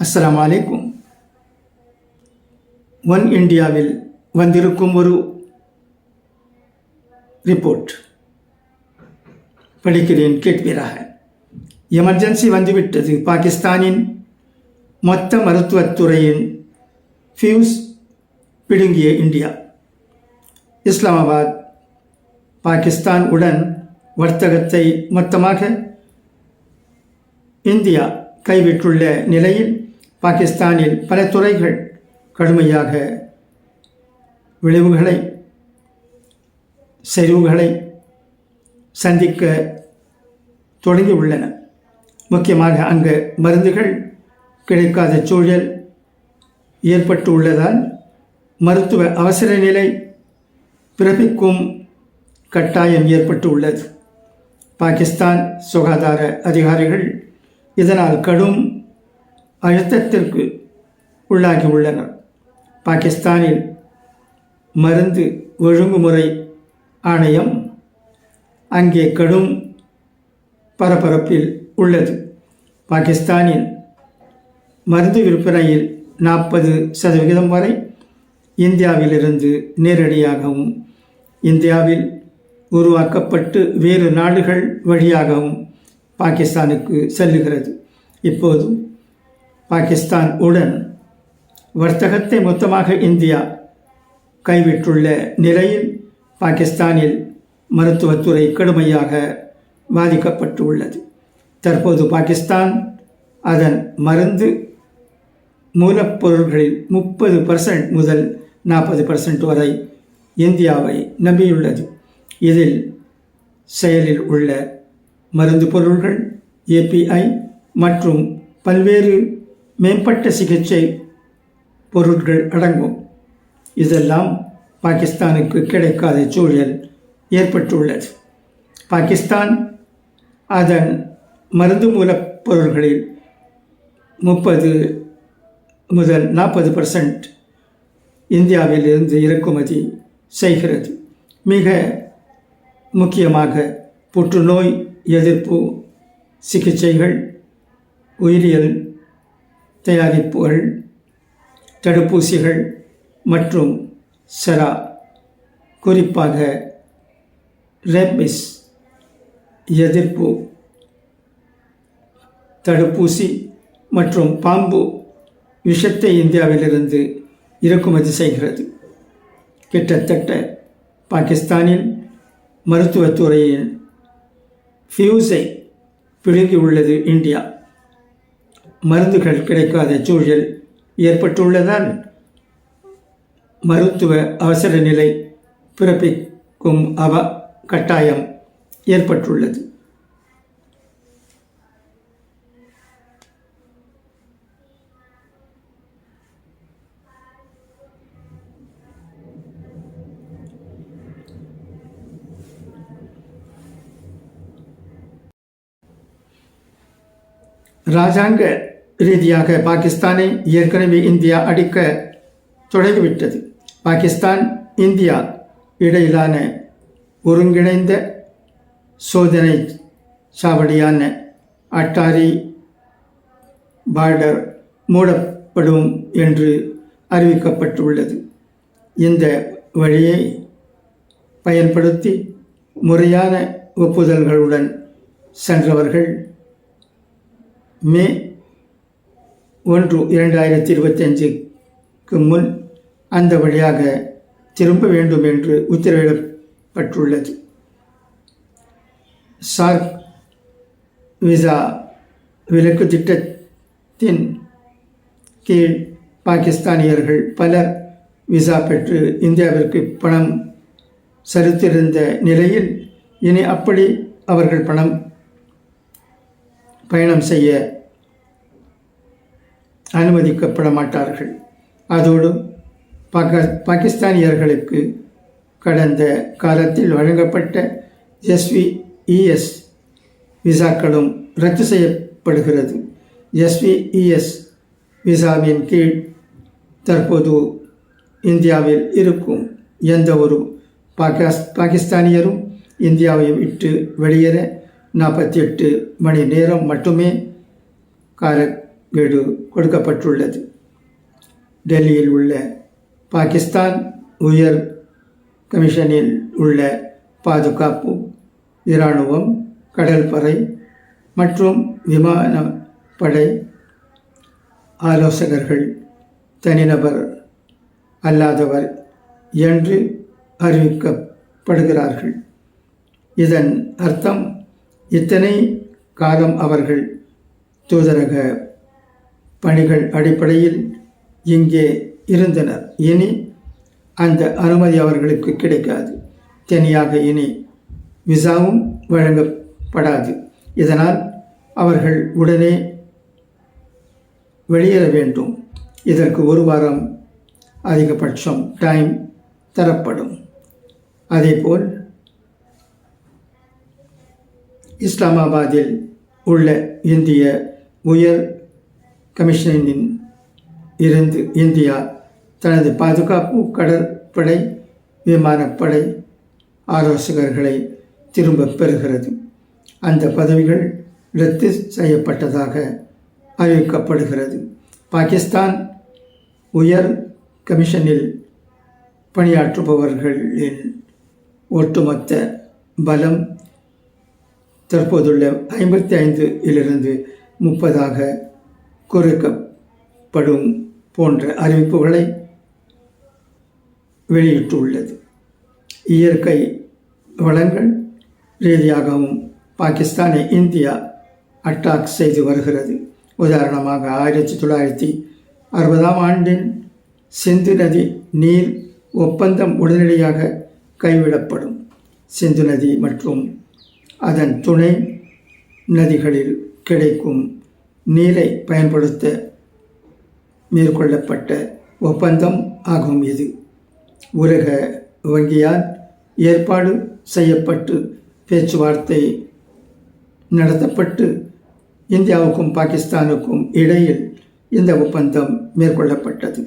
அஸ்லாம் வலைக்கும் ஒன் இந்தியாவில் வந்திருக்கும் ஒரு ரிப்போர்ட் படிக்கிறேன் கேட்பீராக எமர்ஜென்சி வந்துவிட்டது. பாகிஸ்தானின் மொத்த மருத்துவத்துறையின் ஃபியூஸ் பிடுங்கிய இந்தியா. இஸ்லாமாபாத் பாகிஸ்தான் உடன் வர்த்தகத்தை மொத்தமாக இந்தியா கைவிட்டுள்ள நிலையில் பாகிஸ்தானில் பல துறைகள் கடுமையாக விளைவுகளை சரிவுகளை சந்திக்க தொடங்கியுள்ளன. முக்கியமாக அங்கு மருந்துகள் கிடைக்காத சூழல் ஏற்பட்டு உள்ளதால் மருத்துவ அவசர நிலை பிறப்பிக்கும் கட்டாயம் ஏற்பட்டு உள்ளது பாகிஸ்தான் சுகாதார அதிகாரிகள் இதனால் கடும் அழுத்தத்திற்கு உள்ளாகி பாகிஸ்தானில் மருந்து ஒழுங்குமுறை ஆணையம் அங்கே கடும் பரபரப்பில் உள்ளது. பாகிஸ்தானில் மருந்து விற்பனையில் நாற்பது சதவிகிதம் வரை இந்தியாவிலிருந்து நேரடியாகவும் இந்தியாவில் உருவாக்கப்பட்டு வேறு நாடுகள் வழியாகவும் பாகிஸ்தானுக்கு செல்லுகிறது. இப்போது பாகிஸ்தான் உடன் வர்த்தகத்தை மொத்தமாக இந்தியா கைவிட்டுள்ள நிலையில் பாகிஸ்தானில் மருத்துவத்துறை கடுமையாக பாதிக்கப்பட்டு உள்ளது தற்போது பாகிஸ்தான் அதன் மருந்து மூலப்பொருள்களில் முப்பது பர்சன்ட் முதல் நாற்பது பர்சன்ட் வரை இந்தியாவை நம்பியுள்ளது. இதில் செயலில் உள்ள மருந்து பொருள்கள் ஏபிஐ மற்றும் பல்வேறு மேம்பட்ட சிகிச்சை பொருட்கள் அடங்கும். இதெல்லாம் பாகிஸ்தானுக்கு கிடைக்காத சூழல் ஏற்பட்டுள்ளது. பாகிஸ்தான் அதன் மருந்து மூலப்பொருள்களில் முப்பது முதல் நாற்பது பர்சன்ட் இந்தியாவிலிருந்து இறக்குமதி செய்கிறது. மிக முக்கியமாக புற்றுநோய் எதிர்ப்பு சிகிச்சைகள் உயிரியல் தயாரிப்புகள் தடுப்பூசிகள் மற்றும் செரா. குறிப்பாக ரேபிஸ் எதிர்ப்பு தடுப்பூசி மற்றும் பாம்பு விஷத்தை இந்தியாவிலிருந்து இறக்குமதி செய்கிறது. கிட்டத்தட்ட பாகிஸ்தானின் மருத்துவத்துறையின் ஃபியூஸை பிழுகியுள்ளது இந்தியா. மருந்துகள் கிடைக்காத சூழல் ஏற்பட்டுள்ளதால் மருத்துவ அவசர நிலை பிறப்பிக்கும் அவ கட்டாயம் ஏற்பட்டுள்ளது. ராஜாங்க ரீதியாக பாகிஸ்தானை ஏற்கனவே இந்தியா அடிக்க தொடங்கிவிட்டது. பாகிஸ்தான் இந்தியா இடையிலான ஒருங்கிணைந்த சோதனை சாவடியான அட்டாரி பார்டர் மூடப்படும் என்று அறிவிக்கப்பட்டுள்ளது. இந்த வழியை பயன்படுத்தி முறையான ஒப்புதல்களுடன் சென்றவர்கள் மே ஒன்று இரண்டாயிரத்தி இருபத்தஞ்சுக்கு முன் அந்த வழியாக திரும்ப வேண்டும் என்று உத்தரவிடப்பட்டுள்ளது. சார்க் விசா விலக்கு திட்டத்தின் கீழ் பாகிஸ்தானியர்கள் பலர் விசா பெற்று இந்தியாவிற்கு பணம் செலுத்திருந்த நிலையில் இனி அப்படி அவர்கள் பணம் பயணம் செய்ய அனுமதிக்கப்பட மாட்டார்கள் அதோடு பாக பாகிஸ்தானியர்களுக்கு கடந்த காலத்தில் வழங்கப்பட்ட எஸ்விஇஎஸ் விசாக்களும் ரத்து செய்யப்படுகிறது. எஸ்விஇஎஸ் விசாவின் கீழ் தற்போது இந்தியாவில் இருக்கும் எந்த ஒரு பாகிஸ் பாகிஸ்தானியரும் இந்தியாவை விட்டு வெளியேற நாற்பத்தி எட்டு மணி நேரம் மட்டுமே கால வீடு கொடுக்கப்பட்டுள்ளது. டெல்லியில் உள்ள பாகிஸ்தான் உயர் கமிஷனில் உள்ள பாதுகாப்பு இராணுவம் கடற்படை மற்றும் விமானப்படை ஆலோசகர்கள் தனிநபர் அல்லாதவர் என்று அறிவிக்கப்படுகிறார்கள். இதன் அர்த்தம் இத்தனை காலம் அவர்கள் தூதரக பணிகள் அடிப்படையில் இங்கே இருந்தனர். இனி அந்த அனுமதி அவர்களுக்கு கிடைக்காது. தனியாக இனி விசாவும் வழங்கப்படாது. இதனால் அவர்கள் உடனே வெளியேற வேண்டும். இதற்கு ஒரு வாரம் அதிகபட்சம் டைம் தரப்படும். அதேபோல் இஸ்லாமாபாத்தில் உள்ள இந்திய உயர் கமிஷனின் இருந்து இந்தியா தனது பாதுகாப்பு கடற்படை விமானப்படை ஆலோசகர்களை திரும்பப் பெறுகிறது. அந்த பதவிகள் ரத்து செய்யப்பட்டதாக அறிவிக்கப்படுகிறது. பாகிஸ்தான் உயர் கமிஷனில் பணியாற்றுபவர்களின் ஒட்டுமொத்த பலம் தற்போதுள்ள ஐம்பத்தி ஐந்திலிருந்து முப்பதாக குறைக்கப்படும் போன்ற அறிவிப்புகளை வெளியிட்டுள்ளது. இயற்கை வளங்கள் ரீதியாகவும் பாகிஸ்தானை இந்தியா அட்டாக் செய்து வருகிறது. உதாரணமாக ஆயிரத்தி தொள்ளாயிரத்தி அறுபதாம் ஆண்டின் சிந்து நதி நீர் ஒப்பந்தம் உடனடியாக கைவிடப்படும். சிந்து நதி மற்றும் அதன் துணை நதிகளில் கிடைக்கும் நீரை பயன்படுத்த மேற்கொள்ளப்பட்ட ஒப்பந்தம் ஆகும் இது. உலக வங்கியால் ஏற்பாடு செய்யப்பட்டு பேச்சுவார்த்தை நடத்தப்பட்டு இந்தியாவுக்கும் பாகிஸ்தானுக்கும் இடையில் இந்த ஒப்பந்தம் மேற்கொள்ளப்பட்டது.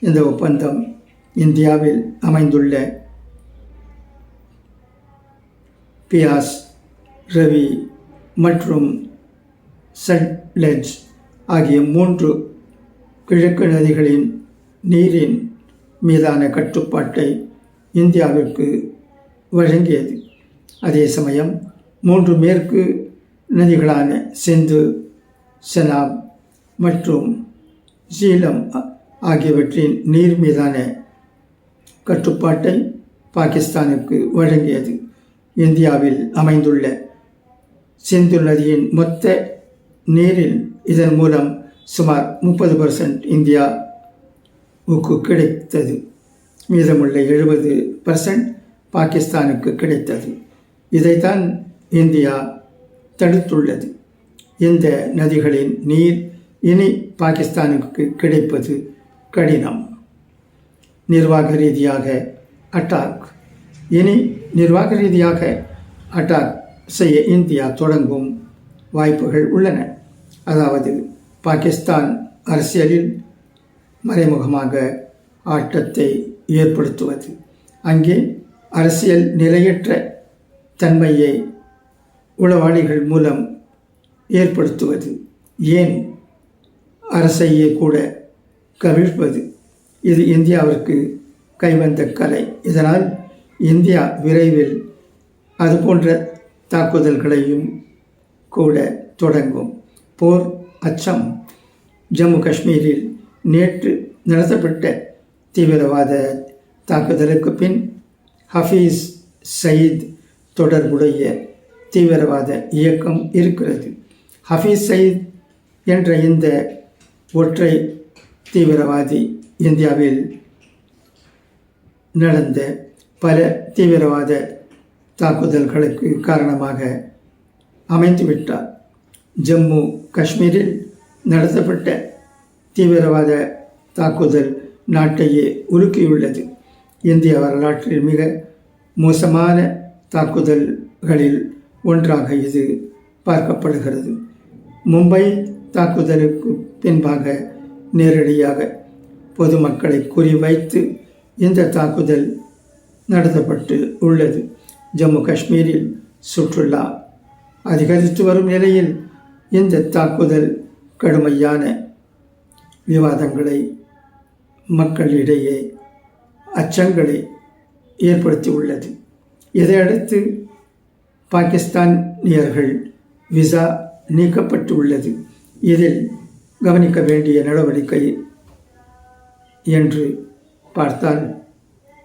இந்த ஒப்பந்தம் இந்தியாவில் அமைந்துள்ள பியாஸ் ரவி மற்றும் சட் சட்லெஜ் ஆகிய மூன்று கிழக்கு நதிகளின் நீரின் மீதான கட்டுப்பாட்டை இந்தியாவிற்கு வழங்கியது. அதே சமயம் மூன்று மேற்கு நதிகளான சிந்து செனாப் மற்றும் சீலம் ஆகியவற்றின் நீர் மீதான கட்டுப்பாட்டை பாகிஸ்தானுக்கு வழங்கியது. இந்தியாவில் அமைந்துள்ள சிந்து நதியின் மொத்த நீரில் இதன் மூலம் சுமார் முப்பது பர்சன்ட் இந்தியாவுக்கு கிடைத்தது. மீதமுள்ள எழுபது பர்சன்ட் பாகிஸ்தானுக்கு கிடைத்தது. இதைத்தான் இந்தியா தடுத்துள்ளது. இந்த நதிகளின் நீர் இனி பாகிஸ்தானுக்கு கிடைப்பது கடினம். நிர்வாக ரீதியாக அட்டாக். இனி நிர்வாக ரீதியாக அட்டாக் செய்ய இந்தியா தொடங்கும் வாய்ப்புகள் உள்ளன. அதாவது பாகிஸ்தான் அரசியலில் மறைமுகமாக ஆட்டத்தை ஏற்படுத்துவது. அங்கே அரசியல் நிலையற்ற தன்மையை உளவாளிகள் மூலம் ஏற்படுத்துவது. ஏன் அரசையே கூட கவிழ்ப்பது? இது இந்தியாவிற்கு கைவந்த கலை. இதனால் இந்தியா விரைவில் அதுபோன்ற தாக்குதல்களையும் கூட தொடங்கும். போர் அச்சம் ஜம்மு காஷ்மீரில் நேற்று நடத்தப்பட்ட தீவிரவாத தாக்குதலுக்கு பின் ஹஃபீஸ் சயீத் தொடர்புடைய தீவிரவாத இயக்கம் இருக்கிறது. ஹஃபீஸ் சயீத் என்ற இந்த ஒற்றை தீவிரவாதி இந்தியாவில் நடந்த பல தீவிரவாத தாக்குதல்களுக்கு காரணமாக அமைந்துவிட்டார். ஜம்மு காஷ்மீரில் நடத்தப்பட்ட தீவிரவாத தாக்குதல் நாட்டையே உலுக்கியுள்ளது. இந்திய வரலாற்றில் மிக மோசமான தாக்குதல்களில் ஒன்றாக இது பார்க்கப்படுகிறது. மும்பை தாக்குதலுக்கு பின்பாக நேரடியாக பொதுமக்களை குறிவைத்து இந்த தாக்குதல் நடத்தப்பட்டு உள்ளது. ஜம்மு காஷ்மீரில் சுற்றுலா அதிகரித்து வரும் நிலையில் இந்த தாக்குதல் கடுமையான விவாதங்களை மக்களிடையே அச்சங்களை ஏற்படுத்தியுள்ளது. இதையடுத்து பாகிஸ்தானியர்கள் விசா நீக்கப்பட்டுள்ளது. இதில் கவனிக்க வேண்டிய நடவடிக்கை என்று பார்த்தால்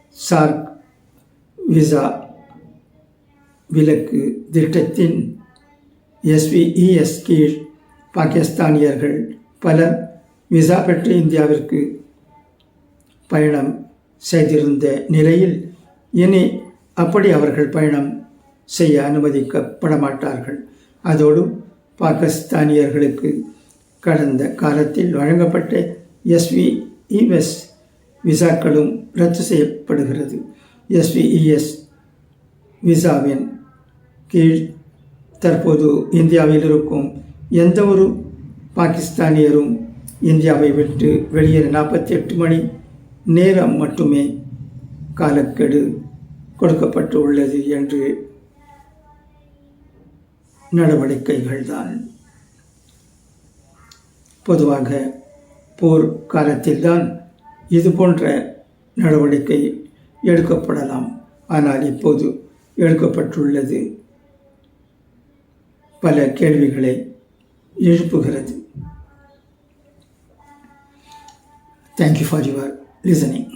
சார்க் விசா விலக்கு திட்டத்தின் எஸ்விஇஎஸ் கீழ் பாகிஸ்தானியர்கள் பலர் விசா பெற்று இந்தியாவிற்கு பயணம் செய்திருந்த நிலையில் இனி அப்படி அவர்கள் பயணம் செய்ய அனுமதிக்கப்பட மாட்டார்கள் அதோடு பாகிஸ்தானியர்களுக்கு கடந்த காலத்தில் வழங்கப்பட்ட எஸ்விஇஎஸ் விசாக்களும் ரத்து செய்யப்படுகிறது. எஸ்விஇஎஸ் விசாவின் கீழ் தற்போது இந்தியாவில் இருக்கும் எந்த ஒரு பாகிஸ்தானியரும் இந்தியாவை விட்டு வெளியேற நாற்பத்தி எட்டு மணி நேரம் மட்டுமே காலக்கெடு கொடுக்கப்பட்டு உள்ளது என்று நடவடிக்கைகள் தான் பொதுவாக போர் காலத்தில்தான் இது போன்ற நடவடிக்கை எடுக்கப்படலாம். ஆனால் இப்போது எடுக்கப்பட்டுள்ளது பல கேள்விகளை எழுப்புகிறது. Thank you for your listening